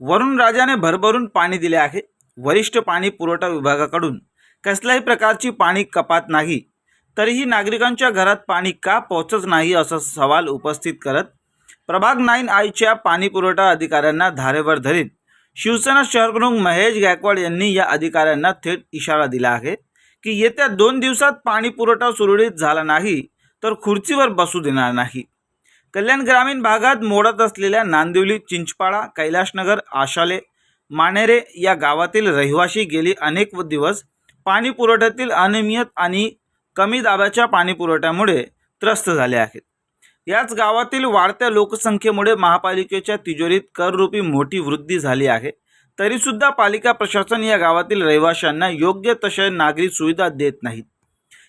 वरुण राजाने भरभरून पाणी दिले आहे. वरिष्ठ पाणी पुरवठा विभागाकडून कसल्याही प्रकारची पाणी कपात नाही. तरीही नागरिकांच्या घरात पाणी का पोहोचत नाही असा सवाल उपस्थित करत प्रभाग नाईन आयच्या पाणी पुरवठा अधिकाऱ्यांना धारेवर धरीत शिवसेना शहरप्रमुख महेश गायकवाड यांनी या अधिकाऱ्यांना थेट इशारा दिला आहे की येत्या दोन दिवसात पाणी पुरवठा सुरळीत झाला नाही तर खुर्चीवर बसू देणार नाही. कल्याण ग्रामीण भागात मोडत असलेल्या नांदिवली चिंचपाडा कैलाशनगर आशाले मानेरे या गावातील रहिवाशी गेली अनेक दिवस पाणी पुरवठ्यातील अनियमित आणि कमी दाबाच्या पाणीपुरवठ्यामुळे त्रस्त झाले आहेत. याच गावातील वाढत्या लोकसंख्येमुळे महापालिकेच्या तिजोरीत कररूपी मोठी वृद्धी झाली आहे. तरीसुद्धा पालिका प्रशासन या गावातील रहिवाशांना योग्य तशा नागरी सुविधा देत नाहीत.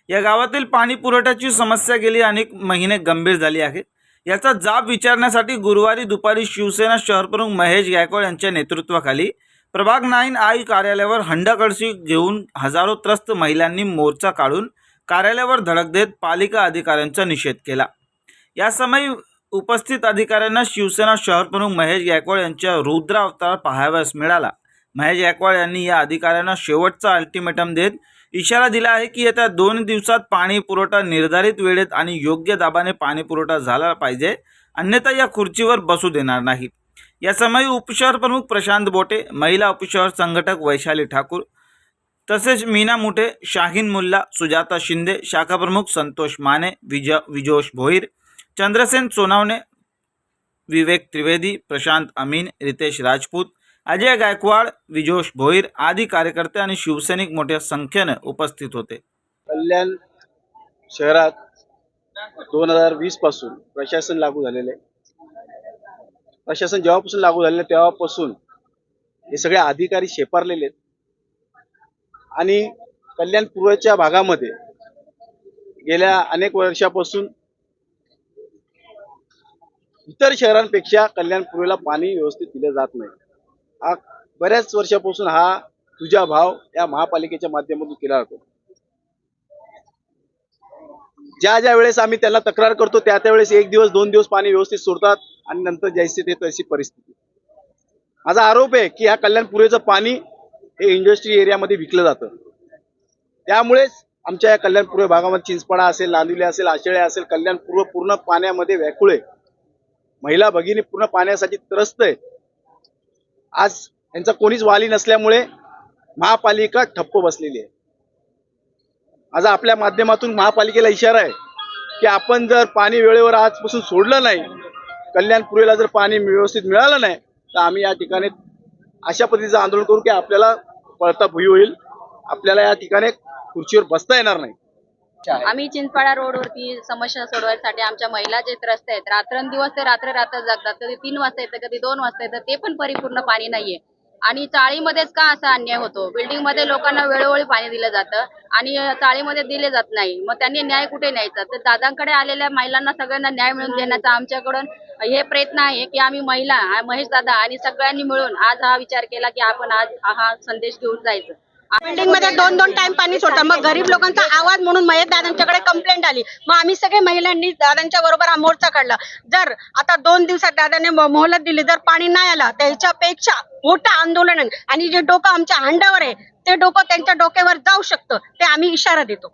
या गावातील पाणी पुरवठ्याची समस्या गेली अनेक महिने गंभीर झाली आहे. याचा जाब विचारण्यासाठी गुरुवारी दुपारी शिवसेना शहरप्रमुख महेश गायकवाड यांच्या नेतृत्वाखाली प्रभाग नाईन आई कार्यालयावर हंडाकळशी घेऊन हजारो त्रस्त महिलांनी मोर्चा काढून कार्यालयावर धडक देत पालिका अधिकाऱ्यांचा निषेध केला. या उपस्थित अधिकाऱ्यांना शिवसेना शहरप्रमुख महेश गायकवाड यांच्या रुद्रावतार पाहावयास मिळाला. महेश गायकवाड यांनी या अधिकाऱ्यांना शेवटचा अल्टिमेटम देत इशारा दिला आहे की येत्या दोन दिवसात पाणी पुरवठा निर्धारित वेळेत आणि योग्य दाबाने पाणी पुरवठा झाला पाहिजे. अन्यथा या खुर्चीवर बसू देणार नाही या समयी उपशहर प्रमुख प्रशांत बोटे महिला उपशहर संघटक वैशाली ठाकूर तसेच मीना मुठे शाहीन मुल्ला सुजाता शिंदे शाखाप्रमुख संतोष माने विज विजोश भोईर चंद्रसेन सोनावणे विवेक त्रिवेदी प्रशांत अमीन रितेश राजपूत अजय गायकवाड विजोश भोईर आदी कार्यकर्ते आणि शिवसैनिक मोठ्या संख्येने उपस्थित होते. कल्याण शहरात दोन हजार वीसपासून प्रशासन लागू झालेले प्रशासन जेव्हापासून लागू झालेलं तेव्हापासून हे सगळे अधिकारी शेपारलेले आहेत. आणि कल्याण पूर्वच्या भागामध्ये गेल्या अनेक वर्षापासून इतर शहरांपेक्षा कल्याण पूर्वेला पाणी व्यवस्थित दिलं जात नाही. हा बऱ्याच वर्षापासून हा तुझा भाव या महापालिकेच्या माध्यमातून केला जातो. ज्या ज्या वेळेस आम्ही त्याला तक्रार करतो त्या त्यावेळेस एक दिवस दोन दिवस पाणी व्यवस्थित सोडतात आणि नंतर जैसे ते तशी परिस्थिती. माझा आरोप आहे की ह्या कल्याणपुरेचं पाणी हे इंडस्ट्री एरियामध्ये विकलं जातं. त्यामुळेच आमच्या या कल्याणपूर्व भागामध्ये चिंचपाडा असेल नांदिवली असेल आशेळे असेल कल्याणपूर्व पूर्ण पाण्यामध्ये व्याकुळे महिला भगिनी पूर्ण पाण्यासाठी त्रस्त आहे. आज यांचा कोणीच वाली नसल्यामुळे महापालिका ठप्प बसलेली आहे. आज आपल्या माध्यमातून महापालिकेला इशारा आहे की आपण जर पाणी वेळेवर आजपासून सोडलं नाही कल्याणपुरीला जर पाणी व्यवस्थित मिळालं नाही तर आम्ही या ठिकाणी अशा पद्धतीचं आंदोलन करू की आपल्याला पळता भुई होईल. आपल्याला या ठिकाणी खुर्चीवर बसता येणार नाही. आम्ही चिंचपाडा रोडवरती समस्या सोडवायसाठी आमच्या महिला जे त्रस्त आहेत रात्रंदिवस ते रात्र रात्र जगतात. कधी तीन वाजता येतं कधी दोन वाजता येतं ते पण परिपूर्ण पाणी नाहीये. आणि चाळीमध्येच का असा अन्याय होतो? बिल्डिंगमध्ये लोकांना वेळोवेळी पाणी दिलं जातं आणि चाळीमध्ये दिले जात नाही. मग त्यांनी न्याय कुठे न्यायचा? तर दादांकडे आलेल्या महिलांना सगळ्यांना न्याय मिळवून देण्याचा आमच्याकडून हे प्रयत्न आहे की आम्ही महिला महेश दादा आणि सगळ्यांनी मिळून आज हा विचार केला की आपण आज हा संदेश घेऊन जायचं. बिल्डिंगमध्ये दोन दोन टाइम पाणी सोडतात. मग गरीब लोकांचा आवाज म्हणून महेश दादांच्याकडे कंप्लेंट आली. मग आम्ही सगळे महिलांनी दादांच्या बरोबर हा मोर्चा काढला. जर आता दोन दिवसात दादाने मोहलत दिली जर पाणी नाही आलं त्याच्यापेक्षा मोठं आंदोलन आणि जे डोकं आमच्या हांडावर आहे ते डोकं त्यांच्या डोक्यावर जाऊ शकतं ते आम्ही इशारा देतो.